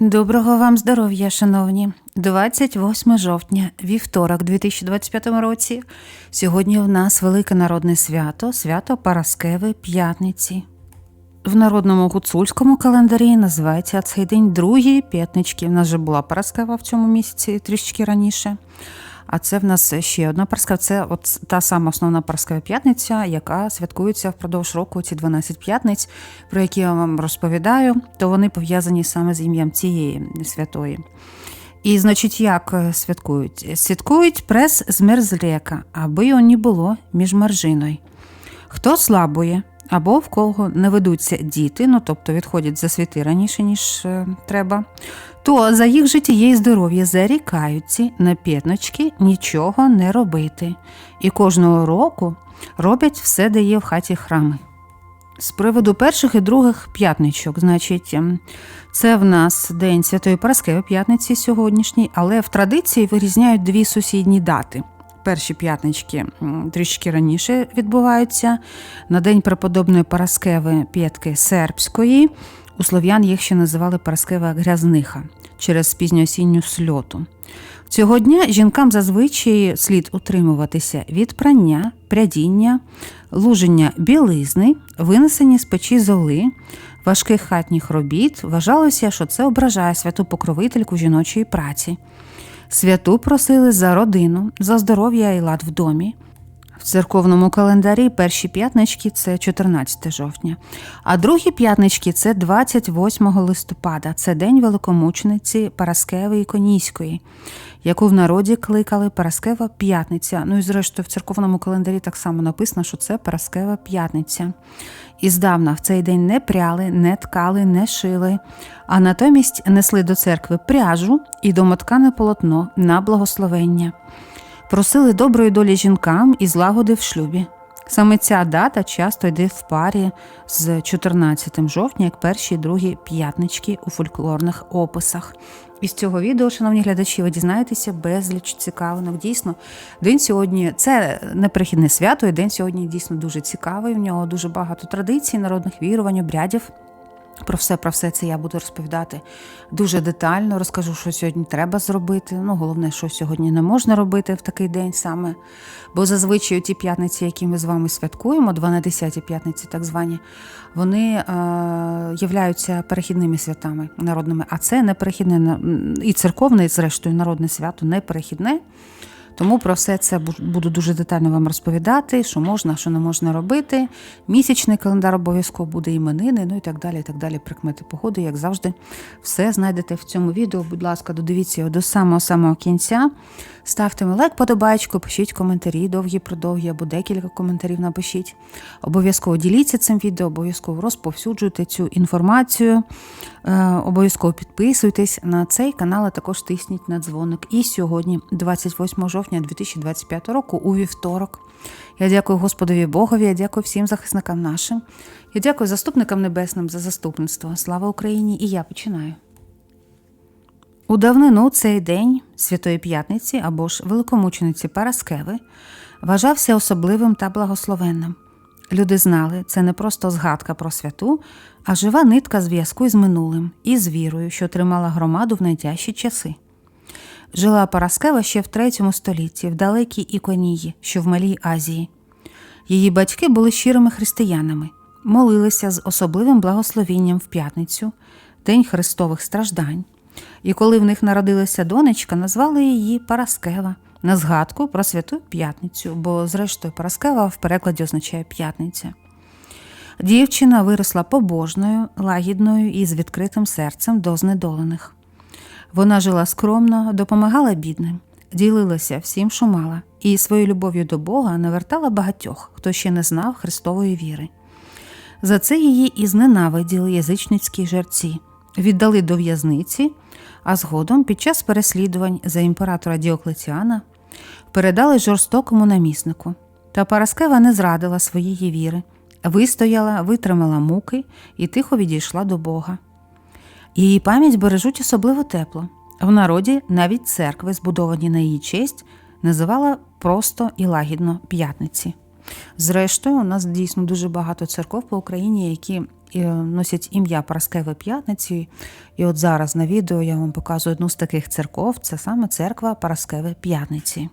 Доброго вам здоров'я, шановні. 28 жовтня, вівторок 2025 році. Сьогодні у нас велике народне свято, свято Параскеви П'ятниці. В народному гуцульському календарі називається цей день другої п'ятнички. У нас вже була Параскева в цьому місяці трішки раніше. А це в нас ще одна Параскева. Це от та сама основна Параскева п'ятниця, яка святкується впродовж року. Ці 12 п'ятниць, про які я вам розповідаю, то вони пов'язані саме з ім'ям цієї святої. І, значить, як е, святкують? Святкують прес з мерзлека, аби його не було між маржиною. Хто слабує, або в кого не ведуться діти, ну тобто відходять за світи раніше, ніж е, треба, то за їх життя і здоров'я зарікаються на п'ятночки нічого не робити. І кожного року роблять все, де є в хаті храми. З приводу перших і других п'ятничок, значить, ем, це в нас День Святої Параскеви п'ятниці сьогоднішній, але в традиції вирізняють дві сусідні дати. Перші п'ятнички трішки раніше відбуваються. На день преподобної Параскеви п'ятки сербської. У слов'ян їх ще називали Параскева грязниха через пізньоосінню сльоту. Цього дня жінкам зазвичай слід утримуватися від прання, прядіння, луження білизни, винесення з печі золи, важких хатніх робіт. Вважалося, що це ображає святу покровительку жіночої праці. Святу просили за родину, за здоров'я і лад в домі. В церковному календарі перші п'ятнички це 14 жовтня, а другі п'ятнички це 28 листопада. Це день великомучениці Параскеви Іконійської, яку в народі кликали Параскева П'ятниця. Ну і зрештою в церковному календарі так само написано, що це Параскева П'ятниця. І здавна в цей день не пряли, не ткали, не шили, а натомість несли до церкви пряжу і домоткане полотно на благословення просили доброї долі жінкам і злагоди в шлюбі. Саме ця дата часто йде в парі з 14 жовтня, як перші і другі п'ятнички у фольклорних описах. Із цього відео, шановні глядачі, ви дізнаєтеся безліч цікавинок. Дійсно, день сьогодні це неперехідне свято, і день сьогодні дійсно дуже цікавий. В нього дуже багато традицій, народних вірувань, обрядів. Про все про все це я буду розповідати дуже детально. Розкажу, що сьогодні треба зробити. Ну, головне, що сьогодні не можна робити в такий день саме. Бо зазвичай ті п'ятниці, які ми з вами святкуємо, 12 п'ятниці, так звані, вони е, являються перехідними святами народними. А це не перехідне і церковне, і зрештою народне свято не перехідне. Тому про все це буду дуже детально вам розповідати, що можна, що не можна робити. Місячний календар обов'язково буде іменини, ну і так далі. і так далі. Прикмети погоди, як завжди, все знайдете в цьому відео. Будь ласка, додивіться його до самого самого кінця. Ставте ми лайк, подобайку, пишіть коментарі, довгі продовгі або декілька коментарів напишіть. Обов'язково діліться цим відео, обов'язково розповсюджуйте цю інформацію. Е, Обов'язково підписуйтесь на цей канал, а також тисніть на дзвоник. І сьогодні, 28 жовтня 2025 року, у вівторок. Я дякую Господові Богові, я дякую всім захисникам нашим. Я дякую заступникам небесним за заступництво. Слава Україні! І я починаю. У давнину цей день Святої П'ятниці або ж великомучениці Параскеви вважався особливим та благословенним. Люди знали, це не просто згадка про святу, а жива нитка зв'язку із минулим і з вірою, що тримала громаду в найтяжчі часи. Жила Параскева ще в третьому столітті, в далекій Іконії, що в Малій Азії. Її батьки були щирими християнами, молилися з особливим благословінням в п'ятницю, День Христових страждань. І коли в них народилася донечка, назвали її Параскева на згадку про святу п'ятницю, бо, зрештою, Параскева в перекладі означає п'ятниця. Дівчина виросла побожною, лагідною і з відкритим серцем до знедолених. Вона жила скромно, допомагала бідним, ділилася всім, що мала, і своєю любов'ю до Бога навертала багатьох, хто ще не знав Христової віри. За це її і зненавиділи язичницькі жерці, віддали до в'язниці, а згодом під час переслідувань за імператора Діоклетіана передали жорстокому наміснику. Та Параскева не зрадила своєї віри, вистояла, витримала муки і тихо відійшла до Бога. Її пам'ять бережуть особливо тепло. В народі навіть церкви, збудовані на її честь, називала просто і лагідно п'ятниці. Зрештою, у нас дійсно дуже багато церков по Україні, які носять ім'я Параскеви П'ятниці. І от зараз на відео я вам показую одну з таких церков це саме церква Параскеви П'ятниці.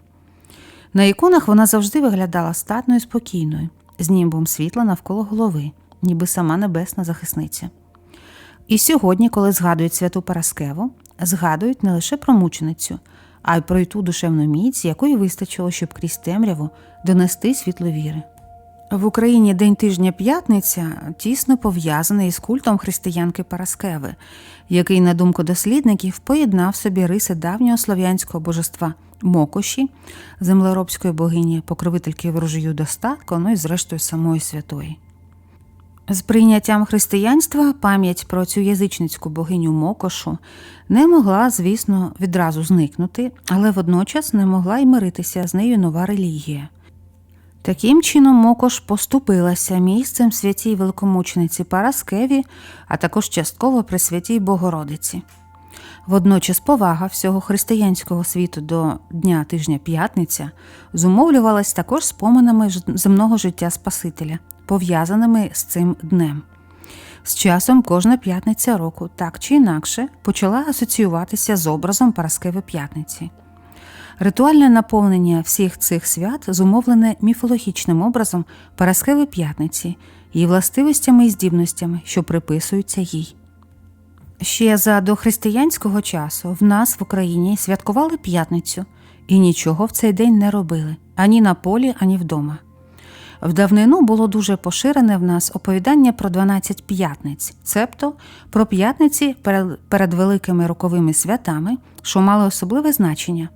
На іконах вона завжди виглядала статною і спокійною, з німбом світла навколо голови, ніби сама небесна захисниця. І сьогодні, коли згадують святу Параскеву, згадують не лише про мученицю, а й про й ту душевну міць, якої вистачило, щоб крізь темряву донести світло віри. В Україні День тижня п'ятниця тісно пов'язаний із культом християнки Параскеви, який, на думку дослідників, поєднав собі риси давнього слов'янського божества Мокоші, землеробської богині, покровительки ворожію достатку, ну і зрештою самої святої. З прийняттям християнства пам'ять про цю язичницьку богиню Мокошу не могла, звісно, відразу зникнути, але водночас не могла й миритися з нею нова релігія. Таким чином, Мокош поступилася місцем святій великомучениці Параскеві, а також частково при святій Богородиці. Водночас повага всього християнського світу до Дня тижня П'ятниця зумовлювалась також споминами земного життя Спасителя, пов'язаними з цим днем. З часом кожна п'ятниця року, так чи інакше, почала асоціюватися з образом Параскеви П'ятниці. Ритуальне наповнення всіх цих свят зумовлене міфологічним образом Параскеви П'ятниці, її властивостями і здібностями, що приписуються їй. Ще за дохристиянського часу в нас в Україні святкували п'ятницю і нічого в цей день не робили ані на полі, ані вдома. В давнину було дуже поширене в нас оповідання про 12 п'ятниць, цебто про п'ятниці перед, великими роковими святами, що мали особливе значення,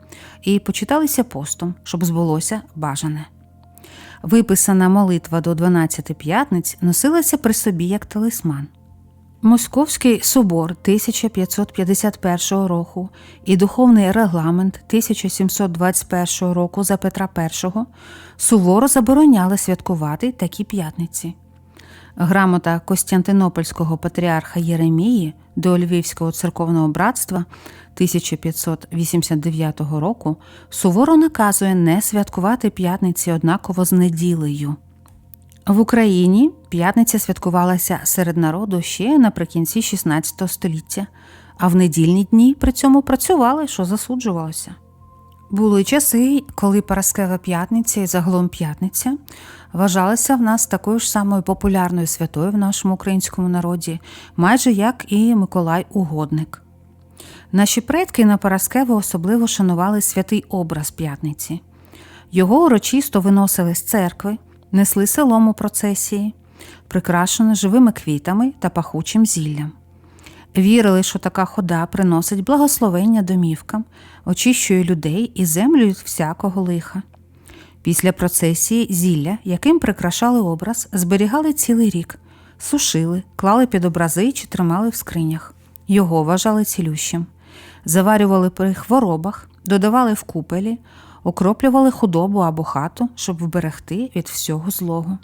і почиталися постом, щоб збулося бажане. Виписана молитва до 12 п'ятниць носилася при собі як талисман. Московський собор 1551 року і духовний регламент 1721 року за Петра І суворо забороняли святкувати такі п'ятниці. Грамота Костянтинопольського патріарха Єремії до Львівського церковного братства 1589 року суворо наказує не святкувати п'ятниці однаково з неділею. В Україні п'ятниця святкувалася серед народу ще наприкінці 16 століття, а в недільні дні при цьому працювали, що засуджувалося. Були часи, коли Параскева п'ятниця і загалом п'ятниця вважалася в нас такою ж самою популярною святою в нашому українському народі, майже як і Миколай Угодник. Наші предки на Параскеву особливо шанували святий образ п'ятниці. Його урочисто виносили з церкви, несли селом у процесії, прикрашене живими квітами та пахучим зіллям. Вірили, що така хода приносить благословення домівкам, очищує людей і землю від всякого лиха. Після процесії зілля, яким прикрашали образ, зберігали цілий рік, сушили, клали під образи чи тримали в скринях. Його вважали цілющим. Заварювали при хворобах, додавали в купелі, окроплювали худобу або хату, щоб вберегти від всього злого.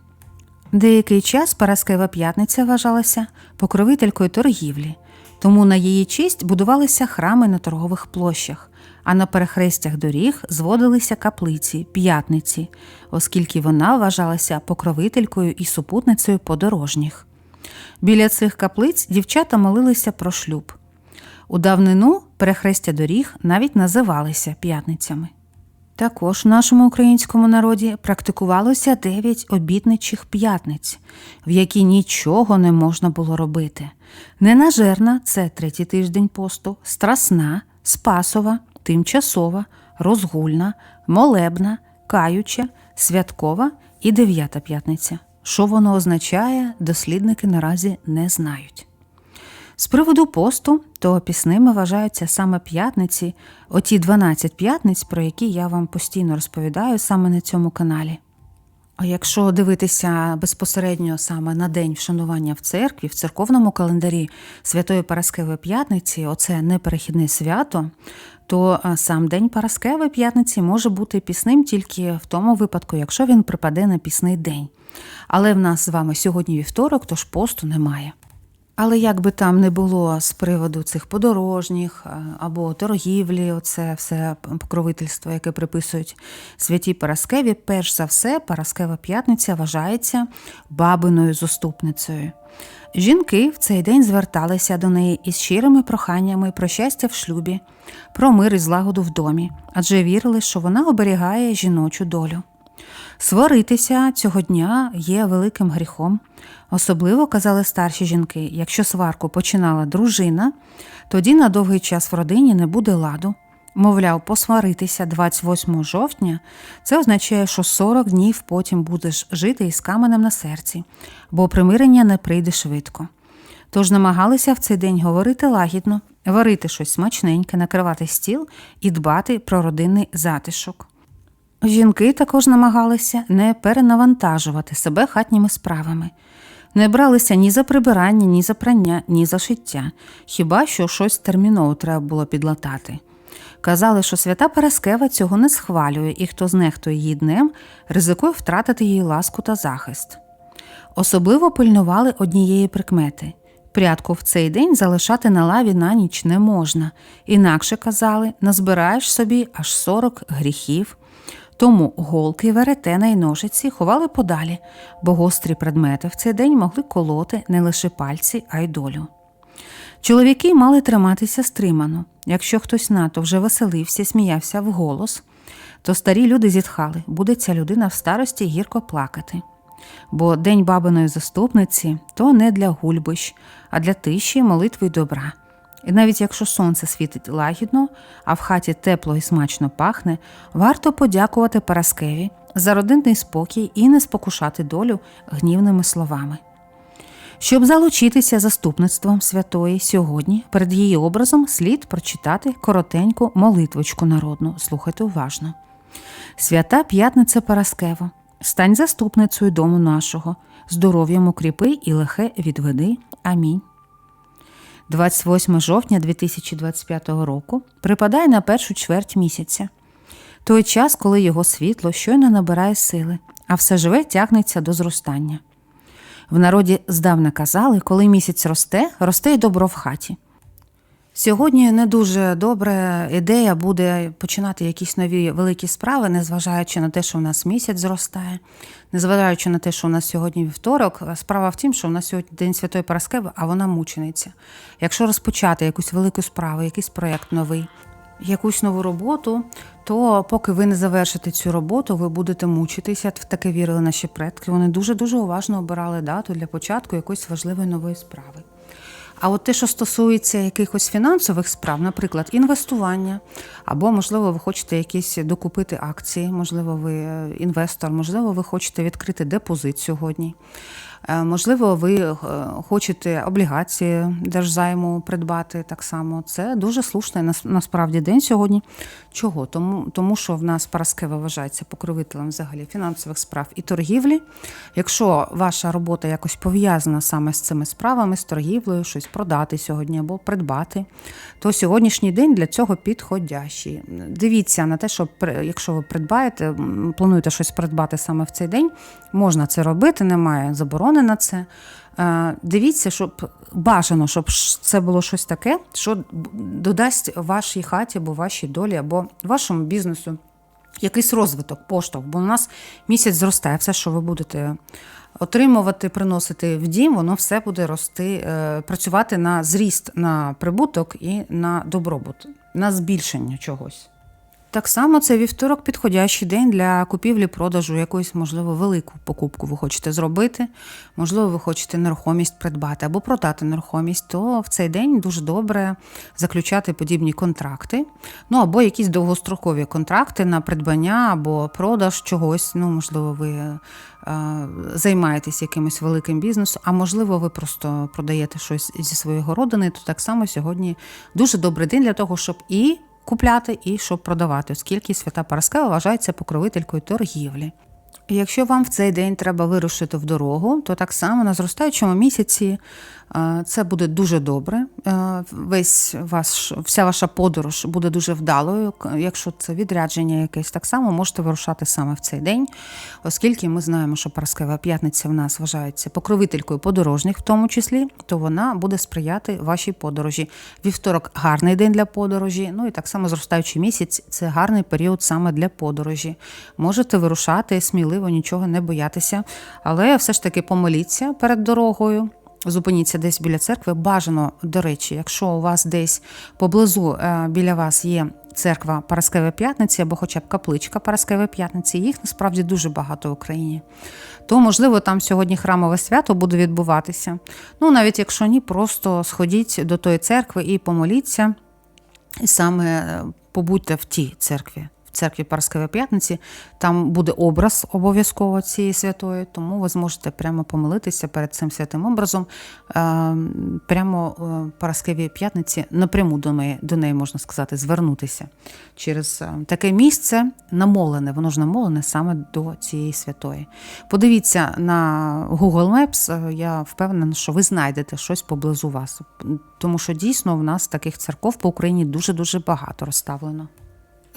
Деякий час Параскева п'ятниця вважалася покровителькою торгівлі, тому на її честь будувалися храми на торгових площах, а на перехрестях доріг зводилися каплиці, п'ятниці, оскільки вона вважалася покровителькою і супутницею подорожніх. Біля цих каплиць дівчата молилися про шлюб. У давнину перехрестя доріг навіть називалися п'ятницями. Також в нашому українському народі практикувалося дев'ять обітничих п'ятниць, в які нічого не можна було робити. Ненажерна це третій тиждень посту, страсна, спасова, тимчасова, розгульна, молебна, каюча, святкова і дев'ята п'ятниця. Що воно означає, дослідники наразі не знають. З приводу посту, то пісними вважаються саме п'ятниці, оті 12 п'ятниць, про які я вам постійно розповідаю саме на цьому каналі. А якщо дивитися безпосередньо саме на день вшанування в церкві, в церковному календарі Святої Параскеви П'ятниці, оце неперехідне свято, то сам день Параскеви П'ятниці може бути пісним тільки в тому випадку, якщо він припаде на пісний день. Але в нас з вами сьогодні вівторок, тож посту немає. Але як би там не було з приводу цих подорожніх або торгівлі, оце все покровительство, яке приписують святій Параскеві, перш за все, Параскева п'ятниця вважається бабиною заступницею. Жінки в цей день зверталися до неї із щирими проханнями про щастя в шлюбі, про мир і злагоду в домі, адже вірили, що вона оберігає жіночу долю. Сваритися цього дня є великим гріхом. Особливо казали старші жінки, якщо сварку починала дружина, тоді на довгий час в родині не буде ладу. Мовляв, посваритися 28 жовтня це означає, що 40 днів потім будеш жити із каменем на серці, бо примирення не прийде швидко. Тож намагалися в цей день говорити лагідно, варити щось смачненьке, накривати стіл і дбати про родинний затишок. Жінки також намагалися не перенавантажувати себе хатніми справами, не бралися ні за прибирання, ні за прання, ні за шиття, хіба що щось терміново треба було підлатати. Казали, що свята Параскева цього не схвалює, і хто знехтує її днем, ризикує втратити її ласку та захист. Особливо пильнували однієї прикмети. Прядку в цей день залишати на лаві на ніч не можна, інакше казали, назбираєш собі аж 40 гріхів. Тому голки, веретена і ножиці ховали подалі, бо гострі предмети в цей день могли колоти не лише пальці, а й долю. Чоловіки мали триматися стримано. Якщо хтось НАТО вже веселився, сміявся вголос, то старі люди зітхали, буде ця людина в старості гірко плакати. Бо день бабиної заступниці то не для гульбищ, а для тиші, молитви й добра. І навіть якщо сонце світить лагідно, а в хаті тепло і смачно пахне, варто подякувати Параскеві за родинний спокій і не спокушати долю гнівними словами. Щоб залучитися заступництвом святої сьогодні, перед її образом слід прочитати коротеньку молитвочку народну. Слухайте уважно. Свята п'ятниця Параскево, стань заступницею дому нашого, здоров'ям укріпи і лихе відведи. Амінь. 28 жовтня 2025 року припадає на першу чверть місяця. Той час, коли його світло щойно набирає сили, а все живе тягнеться до зростання. В народі здавна казали, коли місяць росте, росте й добро в хаті. Сьогодні не дуже добра ідея буде починати якісь нові великі справи, незважаючи на те, що в нас місяць зростає, незважаючи на те, що у нас сьогодні вівторок. Справа в тім, що у нас сьогодні День Святої Параскеви, а вона мучениця. Якщо розпочати якусь велику справу, якийсь проєкт новий, якусь нову роботу, то поки ви не завершите цю роботу, ви будете мучитися. В таке вірили наші предки. Вони дуже дуже уважно обирали дату для початку якоїсь важливої нової справи. А от те, що стосується якихось фінансових справ, наприклад, інвестування, або, можливо, ви хочете якісь докупити акції, можливо, ви е, інвестор, можливо, ви хочете відкрити депозит сьогодні. Е, Можливо, ви е, хочете облігації держзайму придбати так само. Це дуже слушний насправді день сьогодні. Чого? Тому, тому що в нас Параскева вважається покровителем взагалі фінансових справ і торгівлі. Якщо ваша робота якось пов'язана саме з цими справами, з торгівлею, щось продати сьогодні або придбати, то сьогоднішній день для цього підходящий. Дивіться на те, що якщо ви придбаєте, плануєте щось придбати саме в цей день, можна це робити, немає заборони на це. Е, Дивіться, щоб бажано, щоб це було щось таке, що додасть вашій хаті або вашій долі, або вашому бізнесу якийсь розвиток, поштовх, бо у нас місяць зростає. Все, що ви будете отримувати, приносити в дім, воно все буде рости, е, працювати на зріст, на прибуток і на добробут, на збільшення чогось. Так само це вівторок підходящий день для купівлі-продажу якоїсь, можливо, велику покупку ви хочете зробити. Можливо, ви хочете нерухомість придбати або продати нерухомість, то в цей день дуже добре заключати подібні контракти. Ну або якісь довгострокові контракти на придбання або продаж чогось. Ну, можливо, ви е, займаєтесь якимось великим бізнесом, а можливо, ви просто продаєте щось зі своєї городини, то так само сьогодні дуже добрий день для того, щоб і купляти і щоб продавати, оскільки свята Параскева вважається покровителькою торгівлі. Якщо вам в цей день треба вирушити в дорогу, то так само на зростаючому місяці це буде дуже добре. Весь ваш, вся ваша подорож буде дуже вдалою. Якщо це відрядження якесь, так само можете вирушати саме в цей день, оскільки ми знаємо, що Параскева п'ятниця в нас вважається покровителькою подорожніх, в тому числі, то вона буде сприяти вашій подорожі. Вівторок гарний день для подорожі. Ну і так само зростаючий місяць це гарний період саме для подорожі. Можете вирушати сміливо, нічого не боятися, але все ж таки помоліться перед дорогою. Зупиніться десь біля церкви. Бажано, до речі, якщо у вас десь поблизу е, біля вас є церква Параскевої п'ятниці або хоча б капличка Параскевої п'ятниці, їх насправді дуже багато в Україні. То, можливо, там сьогодні храмове свято буде відбуватися. Ну, навіть якщо ні, просто сходіть до тої церкви і помоліться, і саме е, побудьте в тій церкві. Церкві Параскевої п'ятниці там буде образ обов'язково цієї святої, тому ви зможете прямо помолитися перед цим святим образом. Е, Прямо е, Параскевій п'ятниці напряму до неї, до неї можна сказати, звернутися через е, таке місце намолене, воно ж намолене саме до цієї святої. Подивіться на Google Maps, я впевнена, що ви знайдете щось поблизу вас, тому що дійсно в нас таких церков по Україні дуже-дуже багато розставлено.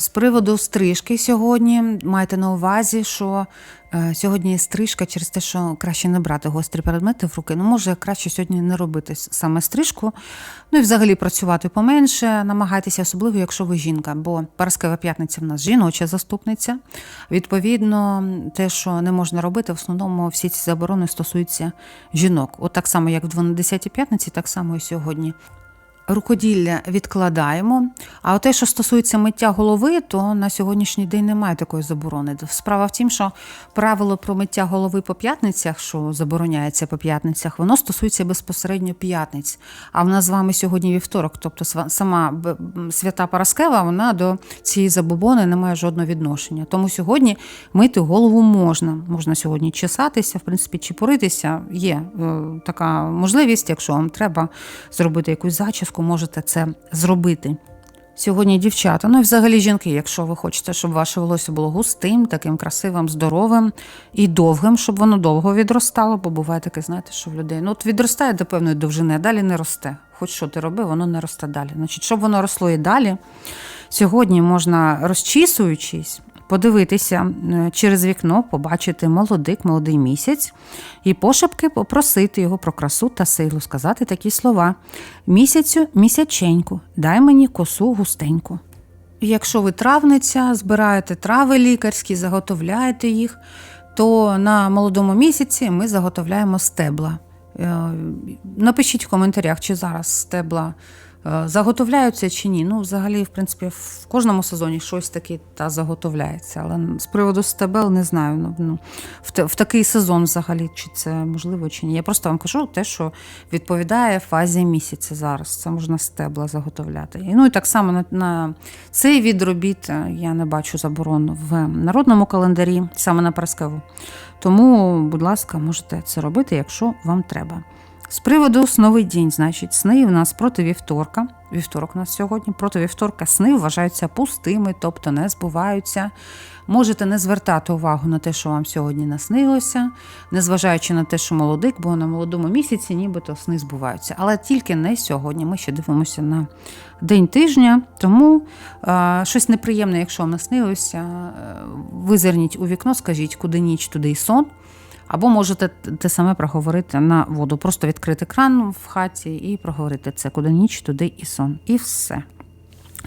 З приводу стрижки сьогодні майте на увазі, що е, сьогодні стрижка через те, що краще не брати гострі предмети в руки. Ну, може, краще сьогодні не робити саме стрижку. Ну і взагалі працювати поменше. Намагайтеся, особливо, якщо ви жінка, бо Параскева п'ятниця в нас жіноча заступниця. Відповідно, те, що не можна робити, в основному всі ці заборони стосуються жінок. От так само, як в 12 п'ятниці, так само і сьогодні. Рукоділля відкладаємо. А те, що стосується миття голови, то на сьогоднішній день немає такої заборони. Справа в тім, що правило про миття голови по п'ятницях, що забороняється по п'ятницях, воно стосується безпосередньо п'ятниць. А в нас з вами сьогодні вівторок, тобто сама свята Параскева, вона до цієї забобони не має жодного відношення. Тому сьогодні мити голову можна. Можна сьогодні чесатися, в принципі, чіпуритися. Є е, така можливість, якщо вам треба зробити якусь зачіску, можете це зробити. Сьогодні дівчата, ну і взагалі жінки, якщо ви хочете, щоб ваше волосся було густим, таким красивим, здоровим і довгим, щоб воно довго відростало, бо буває таке, знаєте, що в людей ну от відростає до певної довжини, а далі не росте. Хоч що ти роби, воно не росте далі. Значить, щоб воно росло і далі, сьогодні можна розчісуючись, подивитися е, через вікно, побачити молодик, молодий місяць, і пошепки попросити його про красу та силу, сказати такі слова: місяцю, місяченьку, дай мені косу густеньку. Якщо ви травниця, збираєте трави лікарські, заготовляєте їх, то на молодому місяці ми заготовляємо стебла. Е, Напишіть в коментарях, чи зараз стебла заготовляються чи ні. Ну, взагалі, в принципі, в кожному сезоні щось таке та заготовляється. Але з приводу стебел не знаю. Ну, ну, в, в такий сезон взагалі, чи це можливо, чи ні. Я просто вам кажу те, що відповідає фазі місяця зараз. Це можна стебла заготовляти. І, ну і так само на, на цей від робіт е, я не бачу заборон в народному календарі, саме на Параскеву. Тому, будь ласка, можете це робити, якщо вам треба. З приводу сновий день, значить, сни у нас проти вівторка. Вівторок у нас сьогодні. Проти вівторка сни вважаються пустими, тобто не збуваються. Можете не звертати увагу на те, що вам сьогодні наснилося, незважаючи на те, що молодик, бо на молодому місяці нібито сни збуваються. Але тільки не сьогодні. Ми ще дивимося на день тижня, тому е, щось неприємне, якщо вам наснилося, е, визирніть у вікно, скажіть, куди ніч, туди й сон. Або можете те саме проговорити на воду. Просто відкрити кран в хаті і проговорити це, куди ніч, туди і сон. І все.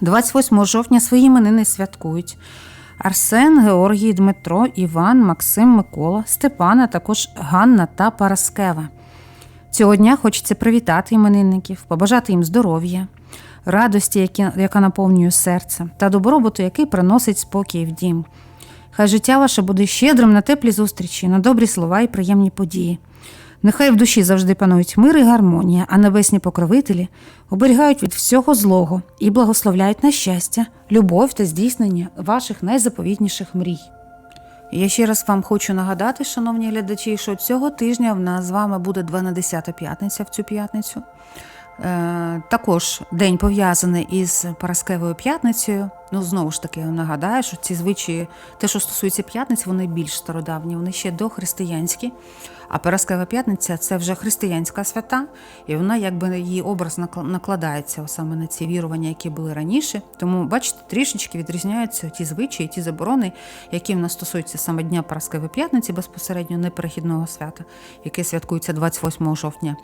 28 жовтня свої іменини святкують. Арсен, Георгій, Дмитро, Іван, Максим, Микола, Степана, також Ганна та Параскева. Цього дня хочеться привітати іменинників, побажати їм здоров'я, радості, яка наповнює серце, та добробуту, який приносить спокій в дім. Хай життя ваше буде щедрим на теплі зустрічі, на добрі слова і приємні події. Нехай в душі завжди панують мир і гармонія, а небесні покровителі оберігають від всього злого і благословляють на щастя, любов та здійснення ваших найзаповітніших мрій. Я ще раз вам хочу нагадати, шановні глядачі, що цього тижня в нас з вами буде 12 п'ятниця в цю п'ятницю. Е, також день пов'язаний із Параскевою п'ятницею. Ну, знову ж таки, нагадаю, що ці звичаї, те, що стосується п'ятниць, вони більш стародавні, вони ще дохристиянські. А Параскева п'ятниця це вже християнська свята, і вона якби її образ накла- накладається саме на ці вірування, які були раніше. Тому, бачите, трішечки відрізняються ті звичаї, ті заборони, які в нас стосуються саме Дня Параскевої п'ятниці, безпосередньо неперехідного свята, яке святкується 28 жовтня,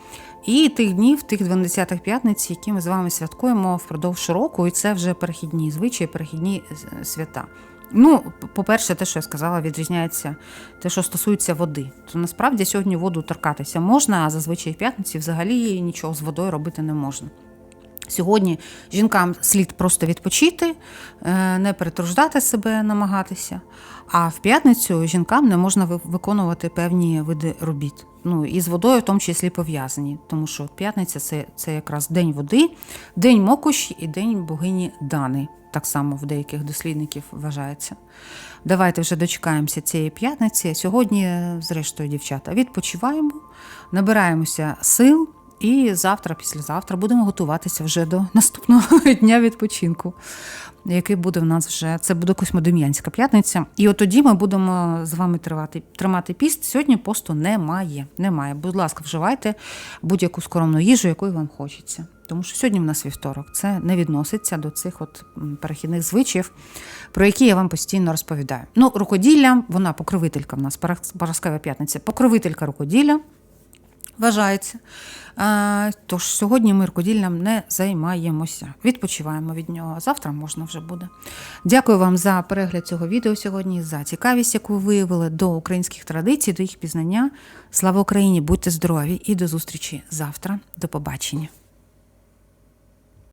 і тих днів, тих 12 п'ятниць, які ми з вами святкуємо впродовж року, і це вже перехідні звичаї, перехідні свята. Ну, по-перше, те, що я сказала, відрізняється те, що стосується води. То насправді сьогодні воду торкатися можна, а зазвичай в п'ятниці взагалі нічого з водою робити не можна. Сьогодні жінкам слід просто відпочити, е, не перетруждати себе, намагатися. А в п'ятницю жінкам не можна виконувати певні види робіт. Ну і з водою в тому числі пов'язані, тому що п'ятниця це, це якраз день води, день мокуші і день богині Дани. Так само в деяких дослідників вважається. Давайте вже дочекаємося цієї п'ятниці. Сьогодні, зрештою, дівчата, відпочиваємо, набираємося сил. І завтра, післязавтра будемо готуватися вже до наступного дня відпочинку, який буде в нас вже. Це буде Космодем'янська п'ятниця. І от тоді ми будемо з вами тривати, тримати піст. Сьогодні посту немає. Немає. Будь ласка, вживайте будь-яку скоромну їжу, якої вам хочеться. Тому що сьогодні в нас вівторок. Це не відноситься до цих от перехідних звичаїв, про які я вам постійно розповідаю. Ну, рукоділля, вона покровителька в нас, Парас- Параскева п'ятниця, покровителька рукоділля вважається. Е, Тож сьогодні ми рукоділлям не займаємося. Відпочиваємо від нього. Завтра можна вже буде. Дякую вам за перегляд цього відео сьогодні, за цікавість, яку ви виявили до українських традицій, до їх пізнання. Слава Україні! Будьте здорові і до зустрічі завтра. До побачення.